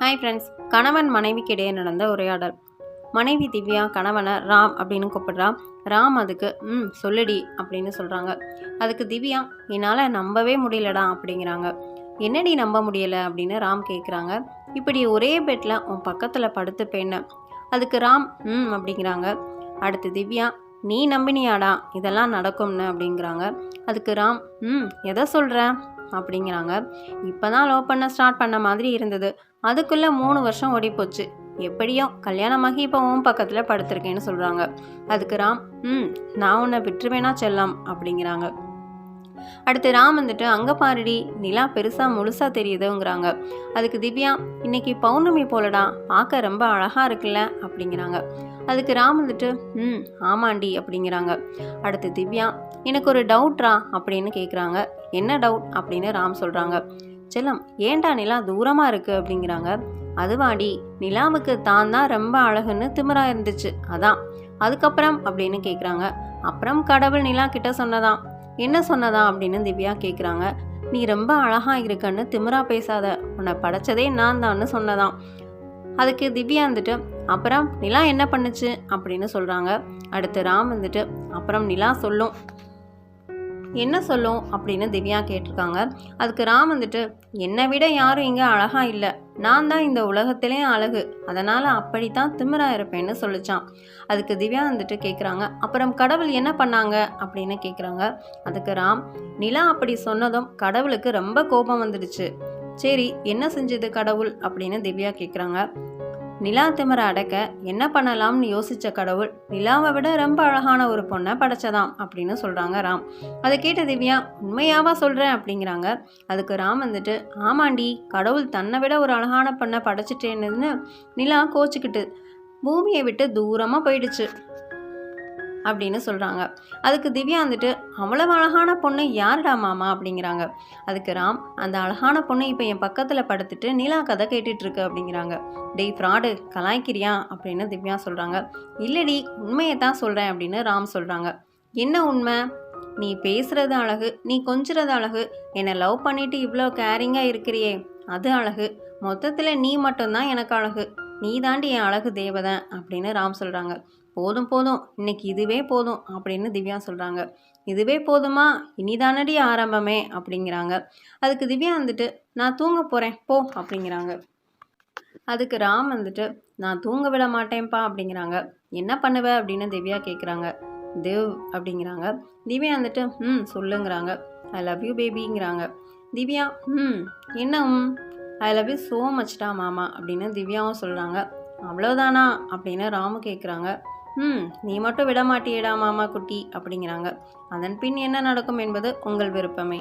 Hi friends கணவன் மனைவிக்கு இடையே நடந்த உரையாடல். மனைவி திவ்யா கணவனை ராம் அப்படின்னு கூப்பிடுறா. ராம் அதுக்கு ம் சொல்லுடி அப்படின்னு சொல்கிறாங்க அதுக்கு திவ்யா என்னால் நம்பவே முடியலடா அப்படிங்கிறாங்க. என்னடி நம்ப முடியலை? அப்படின்னு ராம் கேட்குறாங்க இப்படி ஒரே பெட்டில் உன் பக்கத்தில் படுத்துப்பேன்னு அதுக்கு ராம் ம் அப்படிங்கிறாங்க. அடுத்து திவ்யா நீ நம்பினியாடா? இதெல்லாம் நடக்கும்னு அப்படிங்கிறாங்க. அதுக்கு ராம் ம் எதை சொல்கிற அப்படிங்கிறாங்க. இப்போ தான் லோ பண்ண ஸ்டார்ட் பண்ண மாதிரி இருந்தது. அதுக்குள்ளே மூணு வருஷம் ஓடி போச்சு எப்படியோ கல்யாணமாகி இப்போ உன் பக்கத்தில் படுத்திருக்கேன்னு சொல்கிறாங்க அதுக்கு ராம் ம் நான் உன்னை விட்டுருவேனா செல்லம் அப்படிங்கிறாங்க. அடுத்து ராம் வந்துட்டு அங்கே பாருடி நிலா பெருசாக முழுசாக தெரியுதுங்கிறாங்க. அதுக்கு திவ்யா இன்னைக்கு பௌர்ணமி போலடா பார்க்க ரொம்ப அழகாக இருக்குல்ல அப்படிங்கிறாங்க. அதுக்கு ராம் வந்துட்டு ம் ஆமாண்டி அப்படிங்கிறாங்க. அடுத்து திவ்யா எனக்கு ஒரு டவுட்ரா அப்படின்னு கேட்குறாங்க என்ன டவுட் அப்படின்னு ராம் சொல்கிறாங்க செல்லம் ஏன்டா நிலா தூரமாக இருக்குது அப்படிங்கிறாங்க. அதுவாடி நிலாவுக்கு தான் தான் ரொம்ப அழகுன்னு திமிரா இருந்துச்சு. அதான் அதுக்கப்புறம்? அப்படின்னு கேட்குறாங்க அப்புறம் கடவுள் நிலா கிட்ட சொன்னதான். என்ன சொன்னதா? அப்படின்னு திவ்யா கேட்குறாங்க நீ ரொம்ப அழகாக இருக்கன்னு திமிரா பேசாத. உன்னை படைச்சதே நான் தான்னு சொன்னதான். அதுக்கு திவ்யா வந்துட்டு அப்புறம் நிலா என்ன பண்ணுச்சு? அப்படின்னு சொல்கிறாங்க அடுத்து ராம் வந்துட்டு அப்புறம் நிலா சொல்லும். என்ன சொல்லும் அப்படின்னு திவ்யா கேட்டிருக்காங்க. அதுக்கு ராம் வந்துட்டு என்னை விட யாரும் இங்கே அழகாக இல்லை. நான் தான் இந்த உலகத்திலே அழகு. அதனால் அப்படித்தான் திமிராக இருப்பேன்னு சொல்லிச்சான் அதுக்கு திவ்யா வந்துட்டு கேட்குறாங்க அப்புறம் கடவுள் என்ன பண்ணாங்க? அப்படின்னு கேட்குறாங்க அதுக்கு ராம் நிலா அப்படி சொன்னதும் கடவுளுக்கு ரொம்ப கோபம் வந்துடுச்சு. சரி என்ன செஞ்சது கடவுள்? அப்படின்னு திவ்யா கேட்குறாங்க நிலா திமிர அடக்க என்ன பண்ணலாம்னு யோசிச்ச கடவுள் நிலாவை விட ரொம்ப அழகான ஒரு பொண்ணை படைச்சதாம் அப்படின்னு சொல்கிறாங்க ராம். அதை கேட்ட திவ்யா உண்மையாவா சொல்கிறேன் அப்படிங்கிறாங்க. அதுக்கு ராம் வந்துட்டு ஆமாண்டி கடவுள் தன்னை விட ஒரு அழகான பொண்ணை படைச்சிட்டேன்னு நிலா கோச்சிக்கிட்டு பூமியை விட்டு தூரமாக போயிடுச்சு. அப்படின்னு சொல்கிறாங்க அதுக்கு திவ்யா வந்துட்டு அவ்வளவு அழகான பொண்ணு யாருடா மாமா? அப்படிங்கிறாங்க. அதுக்கு ராம் அந்த அழகான பொண்ணு இப்போ என் பக்கத்தில் படுத்துட்டு நிலா கதை கேட்டுட்டு இருக்கு அப்படிங்கிறாங்க. டேய் ஃப்ராடு கலாய்க்கிறியா? அப்படின்னு திவ்யா சொல்கிறாங்க இல்லடி உண்மையை தான் சொல்கிறேன் அப்படின்னு ராம் சொல்கிறாங்க என்ன உண்மை? நீ பேசுகிறது அழகு நீ கொஞ்சுறது அழகு. என்னை லவ் பண்ணிட்டு இவ்வளோ கேரிங்காக இருக்கிறியே அது அழகு. மொத்தத்தில் நீ மட்டும்தான் எனக்கு அழகு. நீ தாண்டி என் அழகு தேவதை அப்படின்னு ராம் சொல்கிறாங்க போதும் போதும். இன்னைக்கு இதுவே போதும் அப்படின்னு திவ்யா சொல்கிறாங்க இதுவே போதுமா? இனிதானடி ஆரம்பமே அப்படிங்கிறாங்க. அதுக்கு திவ்யா வந்துட்டு நான் தூங்க போகிறேன் போ அப்படிங்கிறாங்க. அதுக்கு ராம் வந்துட்டு நான் தூங்க விட மாட்டேன்ப்பா அப்படிங்கிறாங்க. என்ன பண்ணுவ? அப்படின்னு திவ்யா கேட்குறாங்க தேவ் அப்படிங்கிறாங்க. திவ்யா வந்துட்டு ம் சொல்லுங்கிறாங்க. ஐ லவ் யூ பேபிங்கிறாங்க திவ்யா ம் என்ன ம் ஐ லவ் யூ ஸோ மச்டா மாமா அப்படின்னு திவ்யாவும் சொல்கிறாங்க அவ்வளோதானா அப்படின்னு ராமு கேட்குறாங்க ம் நீ மட்டும் விட மாட்டியடா மாமா குட்டி அப்படிங்கிறாங்க. அதன் பின் என்ன நடக்கும் என்பது உங்கள் விருப்பமே.